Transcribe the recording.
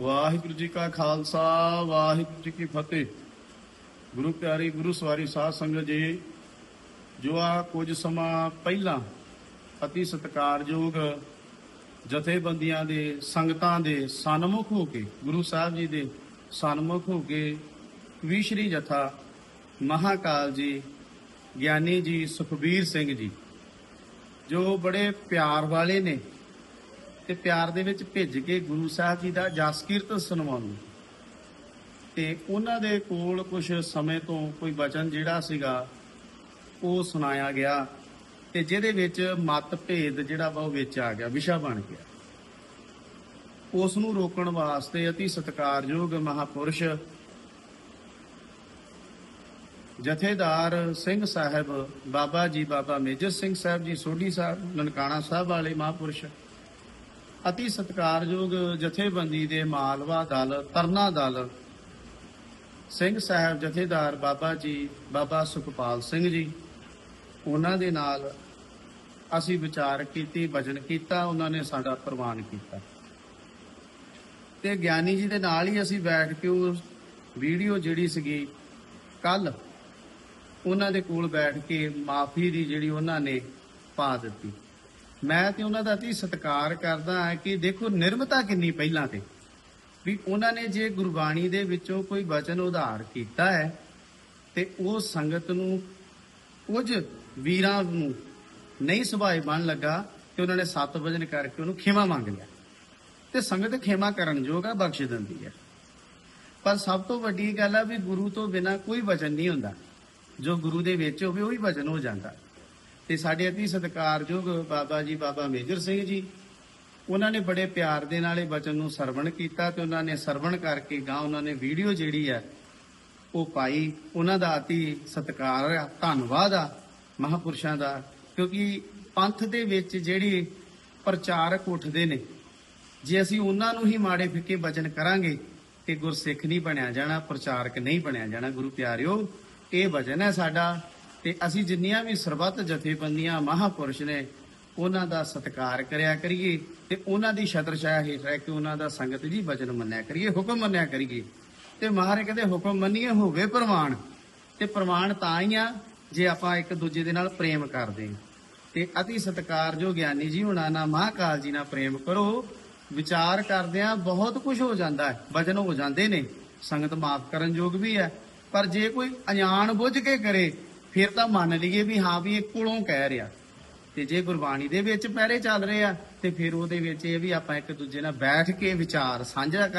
ਵਾਹਿਗੁਰੂ ਜੀ ਕਾ ਖਾਲਸਾ, ਵਾਹਿਗੁਰੂ ਜੀ ਕੀ ਫਤਿਹ। ਗੁਰੂ ਪਿਆਰੀ, ਗੁਰੂ ਸਵਾਰੀ ਸਾਧ ਸੰਗਤ ਜੀ, ਜੋ ਆ ਕੁਝ ਸਮਾਂ ਪਹਿਲਾਂ ਅਤੀ ਸਤਿਕਾਰਯੋਗ ਜਥੇਬੰਦੀਆਂ ਦੇ, ਸੰਗਤਾਂ ਦੇ ਸਨਮੁਖ ਹੋ ਕੇ, ਗੁਰੂ ਸਾਹਿਬ ਜੀ ਦੇ ਸਨਮੁਖ ਹੋ ਕੇ ਵਿਸ਼ਰੀ ਜਥਾ ਮਹਾਕਾਲ ਜੀ, ਗਿਆਨੀ ਜੀ ਸੁਖਬੀਰ ਸਿੰਘ ਜੀ, ਜੋ ਬੜੇ ਪਿਆਰ ਵਾਲੇ ਨੇ। ਤੇ ਪਿਆਰ ਦੇ ਵਿੱਚ ਭਿੱਜ ਕੇ ਗੁਰੂ ਸਾਹਿਬ ਜੀ ਦਾ ਜਸ ਕੀਰਤਨ ਸੁਣਵਾਉਣ ਤੇ ਉਹਨਾਂ ਦੇ ਕੋਲ ਕੁਝ ਸਮੇਂ ਤੋਂ ਕੋਈ ਬਚਨ ਜਿਹੜਾ ਸੀਗਾ, ਉਹ ਸੁਣਾਇਆ ਗਿਆ ਤੇ ਜਿਹਦੇ ਵਿੱਚ ਮਤ ਭੇਦ ਜਿਹੜਾ ਵਾ ਉਹ ਵਿੱਚ ਆ ਗਿਆ, ਵਿਸ਼ਾ ਬਣ ਗਿਆ। ਉਸ ਨੂੰ ਰੋਕਣ ਵਾਸਤੇ ਅਤੀ ਸਤਿਕਾਰਯੋਗ ਮਹਾਪੁਰਸ਼ ਜਥੇਦਾਰ ਸਿੰਘ ਸਾਹਿਬ, ਬਾਬਾ ਜੀ, ਬਾਬਾ ਮੇਜਰ ਸਿੰਘ ਸਾਹਿਬ ਜੀ, ਸੋਢੀ ਸਾਹਿਬ, ਨਨਕਾਣਾ ਸਾਹਿਬ ਵਾਲੇ ਮਹਾਪੁਰਸ਼ ਅਤੀ ਸਤਿਕਾਰਯੋਗ ਜਥੇਬੰਦੀ ਦੇ ਮਾਲਵਾ ਦਲ, ਤਰਨਾ ਦਲ। ਸਿੰਘ ਸਾਹਿਬ ਜਥੇਦਾਰ ਬਾਬਾ ਜੀ, ਬਾਬਾ ਸੁਖਪਾਲ ਸਿੰਘ ਜੀ, ਉਹਨਾਂ ਦੇ ਨਾਲ ਅਸੀਂ ਵਿਚਾਰ ਕੀਤੀ, ਭਜਨ ਕੀਤਾ, ਉਹਨਾਂ ਨੇ ਸਾਡਾ ਪ੍ਰਵਾਨ ਕੀਤਾ। ਤੇ ਗਿਆਨੀ ਜੀ ਦੇ ਨਾਲ ਹੀ ਅਸੀਂ ਬੈਠ ਕੇ ਉਹ ਵੀਡੀਓ ਜਿਹੜੀ ਸੀਗੀ ਕੱਲ ਉਹਨਾਂ ਦੇ ਕੋਲ ਬੈਠ ਕੇ ਮਾਫੀ ਦੀ ਜਿਹੜੀ ਉਹਨਾਂ ਨੇ ਪਾ ਦਿੱਤੀ। ਮੈਂ ਤੇ ਉਹਨਾਂ ਦਾ ਅਤੀ ਸਤਿਕਾਰ ਕਰਦਾ ਹਾਂ ਕਿ ਦੇਖੋ ਨਿਰਮਤਾ ਕਿੰਨੀ ਪਹਿਲਾਂ ਤੇ। ਵੀ ਉਹਨਾਂ ਨੇ ਜੇ ਗੁਰਬਾਣੀ ਦੇ ਵਿੱਚੋਂ ਕੋਈ ਵਚਨ ਉਧਾਰ ਕੀਤਾ ਹੈ, ਤੇ ਉਹ ਸੰਗਤ ਨੂੰ ਕੁਝ ਵੀਰਾਂ ਨੂੰ ਨਹੀਂ ਸੁਭਾਏ ਬਣ ਲੱਗਾ, ਤੇ ਉਹਨਾਂ ਨੇ ਸੱਤ ਵਜਨ ਕਰਕੇ ਉਹਨੂੰ ਖਿਮਾ ਮੰਗ ਲਿਆ। ਤੇ ਸੰਗਤ ਖਿਮਾ ਕਰਨ ਯੋਗ ਆ, ਬਖਸ਼ ਦਿੰਦੀ ਹੈ ਪਰ ਸਭ ਤੋਂ ਵੱਡੀ ਗੱਲ ਆ ਵੀ ਗੁਰੂ ਤੋਂ ਬਿਨਾ ਕੋਈ ਵਚਨ ਨਹੀਂ ਹੁੰਦਾ। ਜੋ ਗੁਰੂ ਦੇ ਵਿੱਚ ਹੋਵੇ, ਉਹੀ ਵਚਨ ਹੋ ਜਾਂਦਾ। ਤੇ ਸਾਡੇ ਅਤੀ ਸਤਿਕਾਰਯੋਗ ਬਾਬਾ ਜੀ, ਬਾਬਾ ਮੇਜਰ ਸਿੰਘ ਜੀ। ਉਹਨਾਂ ਨੇ ਬੜੇ ਪਿਆਰ ਦੇ ਨਾਲ ਇਹ ਬਚਨ ਨੂੰ ਸਰਵਣ ਕੀਤਾ ਤੇ ਉਹਨਾਂ ਨੇ ਸਰਵਣ ਕਰਕੇ ਗਾਂ ਉਹਨਾਂ ਨੇ ਵੀਡੀਓ ਜਿਹੜੀ ਹੈ, ਉਹ ਪਾਈ। ਉਹਨਾਂ ਦਾ ਅਤੀ ਸਤਿਕਾਰ ਆ, ਧੰਨਵਾਦ ਆ ਮਹਾਪੁਰਸ਼ਾਂ ਦਾ, ਕਿਉਂਕਿ ਪੰਥ ਦੇ ਵਿੱਚ ਜਿਹੜੀ ਪ੍ਰਚਾਰਕ ਉੱਠਦੇ ਨੇ, ਜੇ ਅਸੀਂ ਉਹਨਾਂ ਨੂੰ ਹੀ ਮਾੜੇ ਫਿੱਕੇ ਬਚਨ ਕਰਾਂਗੇ, ਤੇ ਗੁਰਸਿੱਖ ਨਹੀਂ ਬਣਿਆ ਜਾਣਾ, ਪ੍ਰਚਾਰਕ ਨਹੀਂ ਬਣਿਆ ਜਾਣਾ। ਗੁਰੂ ਪਿਆਰਿਓ, ਇਹ ਵਚਨ ਹੈ ਸਾਡਾ। ਤੇ ਅਸੀਂ ਜਿੰਨੀਆਂ ਵੀ ਸਰਬੱਤ ਜਥੇਬੰਦੀਆਂ ਮਹਾਪੁਰਸ਼ ਨੇ, ਉਹਨਾਂ ਦਾ ਸਤਿਕਾਰ ਕਰਿਆ ਕਰੀਏ ਤੇ ਉਹਨਾਂ ਦੀ ਛਤਰ ਹੇਠ ਰਹਿ ਕੇ ਉਹਨਾਂ ਦਾ ਸੰਗਤ ਜੀ ਵਚਨ ਮੰਨਿਆ ਕਰੀਏ, ਹੁਕਮ ਮੰਨਿਆ ਕਰੀਏ। ਤੇ ਮਹਾਰਾਜ ਕਹਿੰਦੇ, ਹੁਕਮ ਮੰਨੀਏ ਹੋਵੇ ਪ੍ਰਮਾਣ, ਤੇ ਪ੍ਰਮਾਣ ਤਾਂ ਹੀ ਆ ਜੇ ਆਪਾਂ ਇੱਕ ਦੂਜੇ ਦੇ ਨਾਲ ਪ੍ਰੇਮ ਕਰਦੇ ਹਾਂ। ਤੇ ਅਤੀ ਸਤਿਕਾਰ ਜੋ ਗਿਆਨੀ ਜੀ ਹੁਣਾਂ ਨਾਲ ਮਹਾਕਾਲ ਜੀ ਨਾਲ ਪ੍ਰੇਮ ਕਰੋ। ਵਿਚਾਰ ਕਰਦਿਆਂ ਬਹੁਤ ਕੁਝ ਹੋ ਜਾਂਦਾ ਹੈ, ਵਚਨ ਹੋ ਜਾਂਦੇ ਨੇ, ਸੰਗਤ ਮਾਫ ਕਰਨ ਯੋਗ ਵੀ ਹੈ। ਪਰ ਜੇ ਕੋਈ ਅਣਜਾਣ ਬੁੱਝ ਕੇ ਕਰੇ ਫਿਰ ਤਾਂ ਮੰਨ ਲਈਏ ਵੀ ਹਾਂ ਵੀ ਇਹ ਕੋਲੋਂ ਕਹਿ ਰਿਹਾ। ਤੇ ਜੇ ਗੁਰਬਾਣੀ ਦੇ ਵਿੱਚ ਪਹਿਰੇ ਚੱਲ ਰਹੇ ਆ, ਤੇ ਫਿਰ ਉਹਦੇ ਵਿੱਚ ਇਹ ਵੀ ਆਪਾਂ ਇੱਕ ਦੂਜੇ ਨਾਲ ਬੈਠ ਕੇ ਵਿਚਾਰ ਸਾਂਝਾ ਕਰ